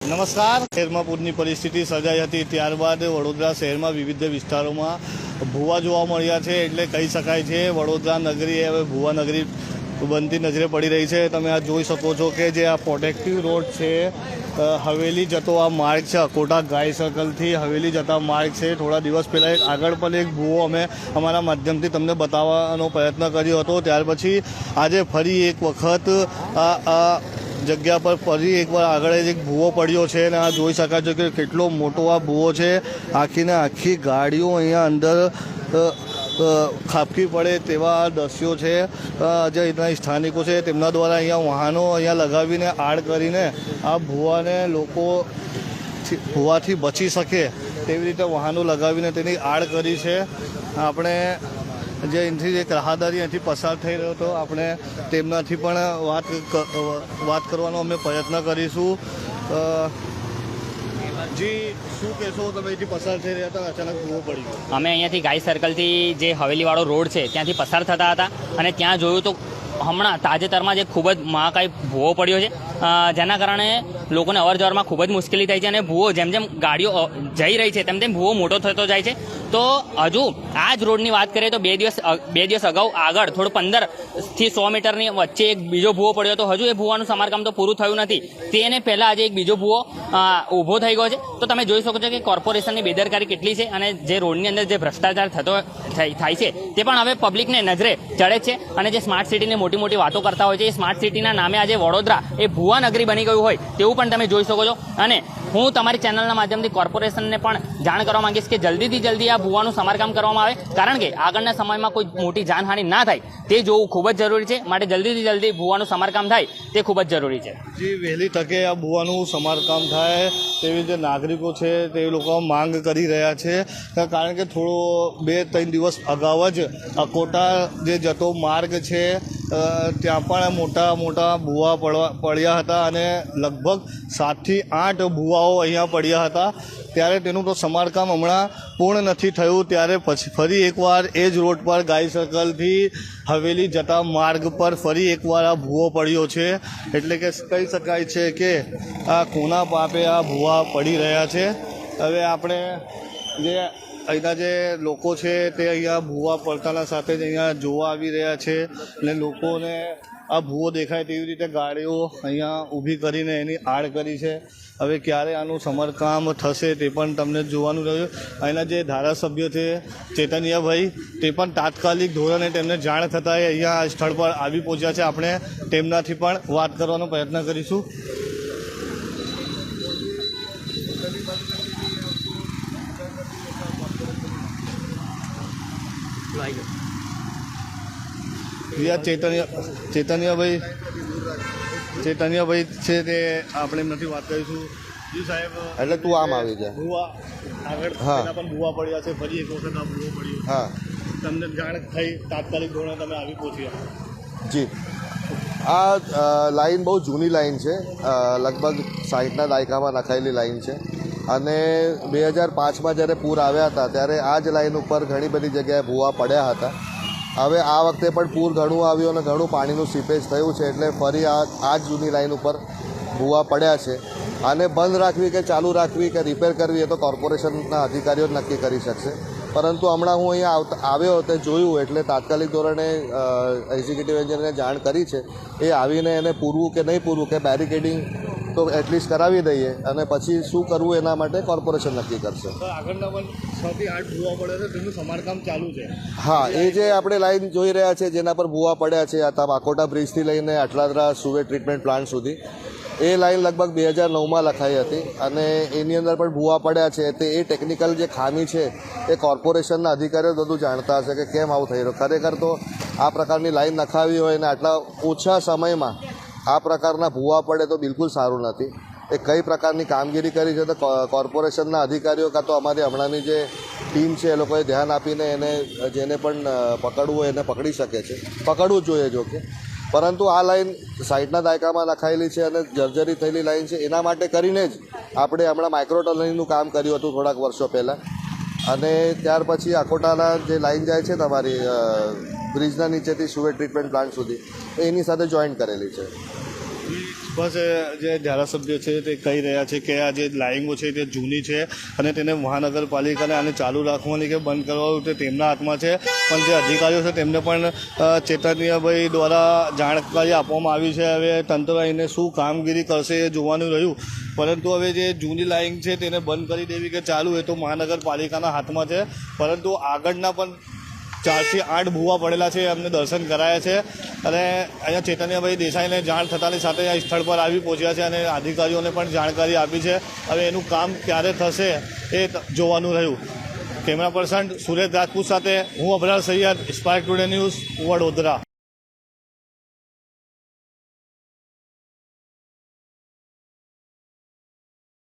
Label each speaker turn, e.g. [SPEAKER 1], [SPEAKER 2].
[SPEAKER 1] નમસ્કાર. શહેરમાં પૂરની પરિસ્થિતિ સર્જાઈ હતી ત્યારબાદ વડોદરા શહેરમાં વિવિધ વિસ્તારોમાં ભૂવા જોવા મળ્યા છે એટલે કહી શકાય છે વડોદરા નગરી હવે ભૂવા નગરી બનતી નજરે પડી રહી છે. તમે આ જોઈ શકો છો કે જે આ પ્રોટેક્ટિવ રોડ છે હવેલી જતો આ માર્ગ છે, અકોટા ગાય સર્કલથી હવેલી જતા માર્ગ છે. થોડા દિવસ પહેલાં એક આગળ પણ એક ભૂવો અમે અમારા માધ્યમથી તમને બતાવવાનો પ્રયત્ન કર્યો હતો. ત્યાર પછી આજે ફરી એક વખત આ જગ્યા પર ફરી એકવાર આગળ એક ભૂવો પડ્યો છે અને આ જોઈ શકાય છે કે કેટલો મોટો આ ભૂવો છે. આખીને આખી ગાડીઓ અહીંયા અંદર ખાબકી પડે તેવા દ્રશ્યો છે. જે અહીંના સ્થાનિકો છે તેમના દ્વારા અહીંયા વાહનો અહીંયા લગાવીને આડ કરીને આ ભૂવાને લોકો ભૂવાથી બચી શકે તેવી રીતે વાહનો લગાવીને તેની આડ કરી છે. આપણે જે અહીંથી એક રાહદારી અહીંથી પસાર થઈ રહ્યો હતો, આપણે તેમનાથી પણ વાત વાત કરવાનો અમે પ્રયત્ન કરીશું. જી, શું કહેશો તમે અહીંથી પસાર થઈ રહ્યા હતા, અચાનક ભૂવો પડી
[SPEAKER 2] અમે અહીંયાથી ગાય સર્કલથી જે હવેલીવાળો રોડ છે, ત્યાંથી પસાર થતા હતા અને ત્યાં જોયું તો હમણાં તાજેતરમાં જે ખૂબ જ મહાકાય ભૂવો પડ્યો છે જેના કારણે લોકોને અવર ખૂબ જ મુશ્કેલી થઈ છે અને ભૂવો જેમ જેમ ગાડીઓ જઈ રહી છે તેમ તેમ ભૂવો મોટો થતો જાય છે. તો હજુ આ જ રોડની વાત કરીએ તો બે દિવસ બે દિવસ અગાઉ આગળ થોડું પંદરથી સો મીટરની વચ્ચે એક બીજો ભૂવો પડ્યો હતો. હજુ એ ભૂવાનું સમારકામ તો પૂરું થયું નથી. તેને પહેલાં આજે એક બીજો ભૂવો ઊભો થઈ ગયો છે. તો તમે જોઈ શકો છો કે કોર્પોરેશનની બેદરકારી કેટલી છે અને જે રોડની અંદર જે ભ્રષ્ટાચાર થતો થાય છે તે પણ હવે પબ્લિકને નજરે ચડે છે અને જે સ્માર્ટ સિટીની મોટી મોટી મોટી વાતો કરતા હોય છે. એ સ્માર્ટ સિટીના નામે આજે વડોદરા એ ભુવા નગરી બની ગયું હોય તેવું પણ તમે જોઈ શકો છો. અને હું તમારી ચેનલના માધ્યમથી કોર્પોરેશનને પણ જાણ કરવા માંગીશ કે જલ્દીથી જલ્દી આ ભુવાનું સમારકામ કરવામાં આવે. કારણ કે આગળના સમયમાં કોઈ મોટી જાનહાનિ ના થાય તે જોવું ખૂબ જ જરૂરી છે. માટે જલ્દીથી જલ્દી ભુવાનું સમારકામ થાય તે ખૂબ જ જરૂરી છે.
[SPEAKER 1] જી, વહેલી તકે આ ભુવાનું સમારકામ થાય તેવી જે નાગરિકો છે તે લોકો માંગ કરી રહ્યા છે. કારણ કે થોડો બે, ત્રણ દિવસ અગાઉ જ અકોટા જે જતો માર્ગ છે ત્યાં પણ મોટા મોટા ભૂવા પડવા પડ્યા હતા અને લગભગ સાતથી આઠ ભૂવાઓ અહીંયા પડ્યા હતા. ત્યારે તેનું તો સમારકામ હમણાં પૂર્ણ નથી થયું. ત્યારે પછી ફરી એકવાર એ જ રોડ પર ગાય સર્કલથી હવેલી જતા માર્ગ પર ફરી એકવાર આ ભૂવો પડ્યો છે. એટલે કે કહી શકાય છે કે આ કોના પાપે આ ભૂવા પડી રહ્યા છે. હવે આપણે જે અહીંના જે લોકો છે તે અહીંયા ભૂવા પડતાના સાથે જ અહીંયા જોવા આવી રહ્યા છે અને લોકોને આ ભૂવો દેખાય તેવી રીતે ગાડીઓ અહીંયા ઊભી કરીને એની આડ કરી છે. હવે ક્યારે આનું સમરકામ થશે તે પણ તમને જોવાનું રહ્યું. અહીંના જે ધારાસભ્ય છે ચેતનિયાભાઈ, તે પણ તાત્કાલિક ધોરણે તેમને જાણ થતાં અહીંયા સ્થળ પર આવી પહોંચ્યા છે. આપણે તેમનાથી પણ વાત કરવાનો પ્રયત્ન કરીશું. યા ચૈતન્ય ચૈતન્યભાઈ ચૈતન્યભાઈ છે તે આપણે એમનાથી વાત કરીશું. સાહેબ
[SPEAKER 3] એટલે તું આમ આવી જા.
[SPEAKER 1] ભૂવા આગળ
[SPEAKER 3] હા.
[SPEAKER 1] પણ ભૂવા પડ્યા છે ફરી એક વખત આ ભૂવો પડ્યો.
[SPEAKER 3] હા.
[SPEAKER 1] તમને જાણ થઈ તાત્કાલિક ધોરણે તમે આવી પહોંચ્યા.
[SPEAKER 3] જી. આ લાઈન બહુ જૂની લાઈન છે. લગભગ સાઠના દાયકામાં નખાયેલી લાઈન છે. અને બે હજાર પાંચમાં જ્યારે પૂર આવ્યા હતા, ત્યારે આ જ લાઈન ઉપર ઘણી બધી જગ્યાએ ભૂવા પડ્યા હતા. હવે આ વખતે પણ પૂર ઘણું આવ્યું અને ઘણું પાણીનું સીપેજ થયું છે, એટલે ફરી આ આ જૂની લાઈન ઉપર ભૂવા પડ્યા છે. આને બંધ રાખવી કે ચાલુ રાખવી કે રિપેર કરવી એ તો કોર્પોરેશનના અધિકારીઓ જ નક્કી કરી શકશે. પરંતુ હમણાં હું અહીંયા આવતા, આવ્યો તે જોયું એટલે તાત્કાલિક ધોરણે એક્ઝિક્યુટિવ એન્જિનિયરને જાણ કરી છે. એ આવીને એને પૂરવું કે નહીં પૂરવું કે બેરિકેડિંગ તો એટલીસ્ટ કરાવી દઈએ અને પછી શું કરવું એના માટે કોર્પોરેશન નક્કી કરશે.
[SPEAKER 1] તો આગળના પણ છ આઠ ભૂવા પડે છે તેનું સમારકામ ચાલુ છે.
[SPEAKER 3] હા એ જે આપણે લાઈન જોઈ રહ્યા છે જેના પર ભૂવા પડ્યા છે આ વાકોટા બ્રિજથી લઈને આટલાદરા સુવે ટ્રીટમેન્ટ પ્લાન્ટ સુધી એ લાઈન લગભગ બે હજાર નવમાં લખાઈ હતી અને એની અંદર પણ ભૂવા પડ્યા છે. તે એ ટેકનિકલ જે ખામી છે એ કોર્પોરેશનના અધિકારીઓ બધું જાણતા હશે કે કેમ આવું થઈ રહ્યું. ખરેખર તો આ પ્રકારની લાઈન નખાવી હોય અને આટલા ઓછા સમયમાં આ પ્રકારના ભૂવા પડે તો બિલકુલ સારું નથી. એ કઈ પ્રકારની કામગીરી કરી છે તો કોર્પોરેશનના અધિકારીઓ કાં તો અમારી હમણાંની જે ટીમ છે એ લોકોએ ધ્યાન આપીને એને, જેને પણ પકડવું હોય એને પકડી શકે છે. પકડવું જ જોઈએ જો કે પરંતુ આ લાઈન સાઈડના દાયકામાં નખાયેલી છે અને જર્જરી થયેલી લાઈન છે. એના માટે કરીને જ આપણે હમણાં માઇક્રો ટનલિંગનું કામ કર્યું હતું થોડાક વર્ષો પહેલાં. અને ત્યાર પછી અકોટાના જે લાઈન જાય છે તમારી બ્રિજના નીચેથી સુવે ટ્રીટમેન્ટ પ્લાન્ટ સુધી, તો એની સાથે જોઈન્ટ કરેલી છે.
[SPEAKER 1] બસ જે ધારાસભ્ય છે તે કહી રહ્યા છે કે આ જે લાઇંગો છે તે જૂની છે અને તેને મહાનગરપાલિકાને આને ચાલુ રાખવાની કે બંધ કરવાનું તે તેમના હાથમાં છે. પણ જે અધિકારીઓ છે તેમને પણ ચેતન્યભાઈ દ્વારા જાણકારી આપવામાં આવી છે. હવે તંત્ર એને શું કામગીરી કરશે એ જોવાનું રહ્યું. પરંતુ હવે જે જૂની લાઇન છે તેને બંધ કરી દેવી કે ચાલુ એ તો મહાનગરપાલિકાના હાથમાં છે. પરંતુ આગળના પણ ચારથી આઠ ભૂવા પડેલા છે, અમને દર્શન કરાયા છે. અને અહીંયા ચેતન્યભાઈ દેસાઈને જાણ થતાની સાથે આ સ્થળ પર આવી પહોંચ્યા છે અને અધિકારીઓને પણ જાણકારી આપી છે. હવે એનું કામ ક્યારે થશે એ જોવાનું રહ્યું. કેમેરા પર્સન સુરેશ રાજપૂત સાથે હું Abrar Syed spark today news Vadodara.